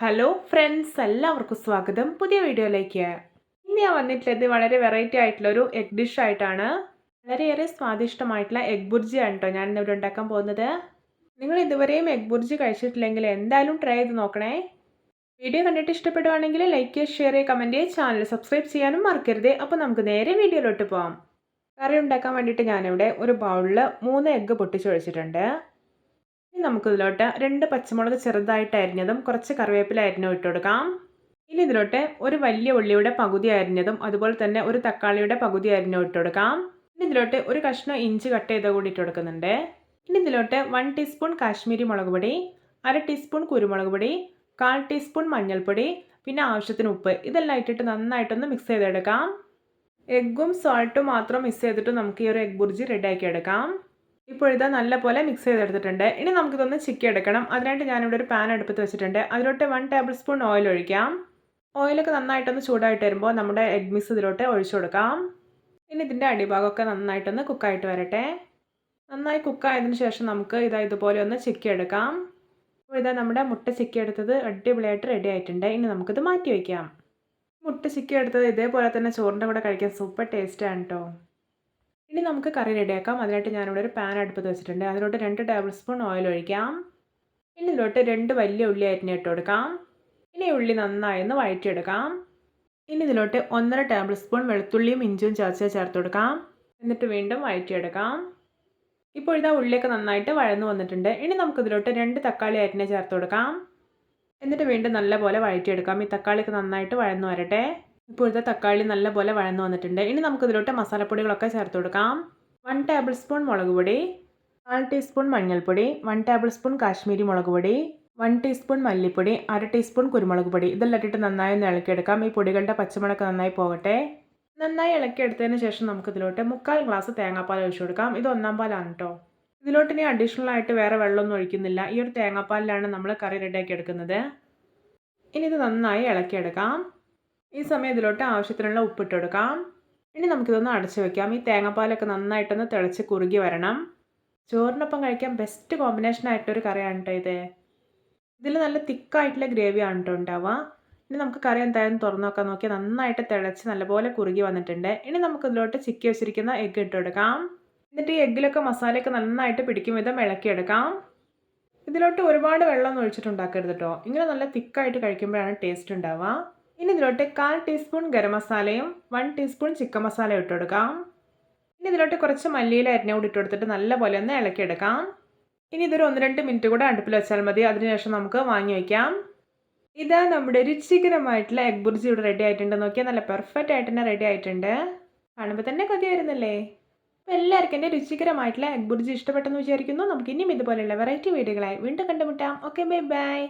Hello friends എല്ലാവർക്കും സ്വാഗതം. പുതിയ വീഡിയോയിലേക്ക്. ഇന്ന് ഞാൻ വന്നിട്ടുള്ളത് വളരെ വെറൈറ്റി ആയിട്ടുള്ള ഒരു എഗ് ഡിഷ് ആയിട്ടാണ്. വളരെയേറെ സ്വാദിഷ്ടമായിട്ടുള്ള എഗ് ആണ് കേട്ടോ ഞാൻ ഇന്നിവിടെ ഉണ്ടാക്കാൻ പോകുന്നത്. നിങ്ങൾ ഇതുവരെയും എഗ് ബുർജി കഴിച്ചിട്ടില്ലെങ്കിൽ എന്തായാലും ട്രൈ ചെയ്ത് നോക്കണേ. വീഡിയോ കണ്ടിട്ട് ഇഷ്ടപ്പെടുവാണെങ്കിൽ ലൈക്ക് ഷെയർ ചെയ്യുക കമന്റ് ചെയ്യുക ചാനൽ സബ്സ്ക്രൈബ് ചെയ്യാനും മറക്കരുത്. അപ്പോൾ നമുക്ക് നേരെ വീഡിയോയിലോട്ട് പോകാം കറി ഉണ്ടാക്കാൻ വേണ്ടിയിട്ട് ഞാനിവിടെ ഒരു ബൗളിൽ മൂന്ന് എഗ്ഗ് പൊട്ടിച്ചൊഴിച്ചിട്ടുണ്ട് ഇനി നമുക്കിതിലോട്ട് രണ്ട് പച്ചമുളക് ചെറുതായിട്ട് അരിഞ്ഞതും കുറച്ച് കറിവേപ്പില അരിഞ്ഞും ഇട്ട് കൊടുക്കാം. ഇനി ഇതിലോട്ട് ഒരു വലിയ ഉള്ളിയുടെ പകുതി അരിഞ്ഞതും അതുപോലെ തന്നെ ഒരു തക്കാളിയുടെ പകുതി അരിഞ്ഞും ഇട്ട് കൊടുക്കാം. ഇനി ഇതിലോട്ട് ഒരു കഷ്ണം ഇഞ്ചി കട്ട് ചെയ്ത കൂടി ഇട്ട് കൊടുക്കുന്നുണ്ട്. ഇനി ഇതിലോട്ട് വൺ ടീസ്പൂൺ കാശ്മീരി മുളക് പൊടി അര ടീസ്പൂൺ കുരുമുളക് പൊടി കാൽ ടീസ്പൂൺ മഞ്ഞൾപ്പൊടി പിന്നെ ആവശ്യത്തിന് ഉപ്പ്. ഇതെല്ലാം ഇട്ടിട്ട് നന്നായിട്ടൊന്ന് മിക്സ് ചെയ്തെടുക്കാം. എഗ്ഗും സോൾട്ടും മാത്രം മിക്സ് ചെയ്തിട്ട് നമുക്ക് ഈ ഒരു എഗ് ബുർജി റെഡിയാക്കി എടുക്കാം. ഇപ്പോൾ ഇതാ നല്ലപോലെ മിക്സ് ചെയ്തെടുത്തിട്ടുണ്ട്. ഇനി നമുക്കിതൊന്ന് ചിക്കി എടുക്കണം അതിനായിട്ട് ഞാനിവിടെ ഒരു പാൻ അടുപ്പത്ത് വെച്ചിട്ടുണ്ട്. അതിലോട്ട് വൺ ടേബിൾ സ്പൂൺ ഓയിൽ ഒഴിക്കാം ഓയിലൊക്കെ നന്നായിട്ടൊന്ന് ചൂടായിട്ട് വരുമ്പോൾ നമ്മുടെ എഗ് മിക്സ് ഇതിലോട്ട് ഒഴിച്ചു കൊടുക്കാം. ഇനി ഇതിന്റെ അടിഭാഗമൊക്കെ നന്നായിട്ടൊന്ന് കുക്കായിട്ട് വരട്ടെ. നന്നായി കുക്കായതിനു ശേഷം നമുക്ക് ഇതാ ഇതുപോലെ ഒന്ന് ചിക്കി എടുക്കാം അപ്പോൾ ഇതാ നമ്മുടെ മുട്ട ചിക്കി എടുത്തത് അടിപൊളിയായിട്ട് റെഡി ആയിട്ടുണ്ട്. ഇനി നമുക്കിത് മാറ്റി വയ്ക്കാം മുട്ട ചിക്കി എടുത്തത് ഇതേപോലെ തന്നെ ചോറിന്റെ കൂടെ കഴിക്കാൻ സൂപ്പർ ടേസ്റ്റാണ് കേട്ടോ ഇനി നമുക്ക് കറി റെഡിയാക്കാം. അതിനായിട്ട് ഞാനിവിടെ ഒരു പാൻ അടുപ്പത്ത് വെച്ചിട്ടുണ്ട്. അതിലോട്ട് രണ്ട് ടേബിൾ സ്പൂൺ ഓയിൽ ഒഴിക്കാം. ഇനി ഇതിലോട്ട് രണ്ട് വലിയ ഉള്ളി അരിഞ്ഞിട്ട് കൊടുക്കാം. ഇനി ഉള്ളി നന്നായി ഒന്ന് വഴറ്റിയെടുക്കാം. ഇനി ഇതിലോട്ട് ഒന്നര ടേബിൾ സ്പൂൺ വെളുത്തുള്ളിയും ഇഞ്ചിയും ചതച്ച് ചേർത്ത് കൊടുക്കാം. എന്നിട്ട് വീണ്ടും വഴറ്റിയെടുക്കാം. ഇപ്പോൾ ഇതാ ഉള്ളിയൊക്കെ നന്നായിട്ട് വഴന്നു വന്നിട്ടുണ്ട്. ഇനി നമുക്കിതിലോട്ട് രണ്ട് തക്കാളി അരിഞ്ഞ് ചേർത്ത് കൊടുക്കാം. എന്നിട്ട് വീണ്ടും നല്ലപോലെ വഴറ്റിയെടുക്കാം. ഈ തക്കാളിയൊക്കെ നന്നായിട്ട് വഴന്നു വരട്ടെ. ഇപ്പോഴത്തെ തക്കാളി നല്ലപോലെ വഴന്നു വന്നിട്ടുണ്ട്. ഇനി നമുക്കിതിലോട്ട് മസാലപ്പൊടികളൊക്കെ ചേർത്ത് കൊടുക്കാം. വൺ ടേബിൾ സ്പൂൺ മുളക് പൊടി കാൽ ടീസ്പൂൺ മഞ്ഞൾപ്പൊടി വൺ ടേബിൾ സ്പൂൺ കാശ്മീരി മുളക് പൊടി വൺ ടീസ്പൂൺ മല്ലിപ്പൊടി അര ടീസ്പൂൺ കുരുമുളക് പൊടി. ഇതെല്ലാം ഇട്ടിട്ട് നന്നായി ഒന്ന് ഇളക്കിയെടുക്കാം. ഈ പൊടികളുടെ പച്ചമുളക് നന്നായി പോകട്ടെ. നന്നായി ഇളക്കിയെടുത്തതിന് ശേഷം നമുക്കിതിലോട്ട് മുക്കാൽ ഗ്ലാസ് തേങ്ങാപ്പാൽ ഒഴിച്ചു കൊടുക്കാം. ഇത് ഒന്നാം പാലാണ് കേട്ടോ ഇതിലോട്ട് ഇനി അഡീഷണൽ ആയിട്ട് വേറെ വെള്ളമൊന്നും ഒഴിക്കുന്നില്ല. ഈ ഒരു തേങ്ങാപ്പാലിലാണ് നമ്മൾ കറി റെഡിയാക്കി എടുക്കുന്നത്. ഇനി ഇത് നന്നായി ഇളക്കിയെടുക്കാം. ഈ സമയം ഇതിലോട്ട് ആവശ്യത്തിനുള്ള ഉപ്പിട്ട് കൊടുക്കാം. ഇനി നമുക്കിതൊന്ന് അടച്ചു വെക്കാം. ഈ തേങ്ങാപ്പാലൊക്കെ നന്നായിട്ടൊന്ന് തിളച്ച് കുറുകി വരണം. ചോറിനൊപ്പം കഴിക്കാൻ ബെസ്റ്റ് കോമ്പിനേഷൻ ആയിട്ടൊരു കറിയാണ് കേട്ടോ ഇത്. ഇതിൽ നല്ല തിക്കായിട്ടുള്ള ഗ്രേവിയാണ് കേട്ടോ ഉണ്ടാവുക. ഇനി നമുക്ക് കറി എന്തായാലും തുറന്നു നോക്കാൻ നോക്കിയാൽ നന്നായിട്ട് തിളച്ച് നല്ലപോലെ കുറുകി വന്നിട്ടുണ്ട്. ഇനി നമുക്ക് ഇതിലോട്ട് ചിക്കി വെച്ചിരിക്കുന്ന എഗ്ഗ് ഇട്ട് കൊടുക്കാം. എന്നിട്ട് ഈ എഗ്ഗിലൊക്കെ മസാലയൊക്കെ നന്നായിട്ട് പിടിക്കും വിധം ഇളക്കിയെടുക്കാം. ഇതിലോട്ട് ഒരുപാട് വെള്ളം ഒഴിച്ചിട്ടുണ്ടാക്കരുത് കേട്ടോ ഇങ്ങനെ നല്ല തിക്കായിട്ട് കഴിക്കുമ്പോഴാണ് ടേസ്റ്റ് ഉണ്ടാവുക. ഇനി ഇതിലോട്ട് കാൽ ടീസ്പൂൺ ഗരം മസാലയും വൺ ടീസ്പൂൺ ചിക്കൻ മസാലയും ഇട്ട് കൊടുക്കാം ഇനി ഇതിലോട്ട് കുറച്ച് മല്ലിയില അരിഞ്ഞ കൂടി ഇട്ട് കൊടുത്തിട്ട് നല്ലപോലെ ഒന്ന് ഇളക്കിയെടുക്കാം. ഇനി ഇതൊരു ഒന്ന് രണ്ട് മിനിറ്റ് കൂടെ അടുപ്പിൽ വെച്ചാൽ മതി. അതിനുശേഷം നമുക്ക് വാങ്ങി വയ്ക്കാം ഇതാ നമ്മുടെ രുചികരമായിട്ടുള്ള എഗ് ബുർജി ഇവിടെ റെഡി ആയിട്ടുണ്ട്. നോക്കിയാൽ നല്ല പെർഫെക്റ്റ് ആയിട്ട് തന്നെ റെഡി ആയിട്ടുണ്ട്. കാണുമ്പോൾ തന്നെ കൊതി വരുന്നില്ലേ? അപ്പോൾ എല്ലാവർക്കും എന്റെ രുചികരമായിട്ടുള്ള എഗ് ബുർജി ഇഷ്ടപ്പെട്ടെന്ന് വിചാരിക്കുന്നു. നമുക്ക് ഇനിയും ഇതുപോലെയുള്ള വെറൈറ്റി വീഡിയോകളായി വീണ്ടും കണ്ടുമുട്ടാം. Okay bye bye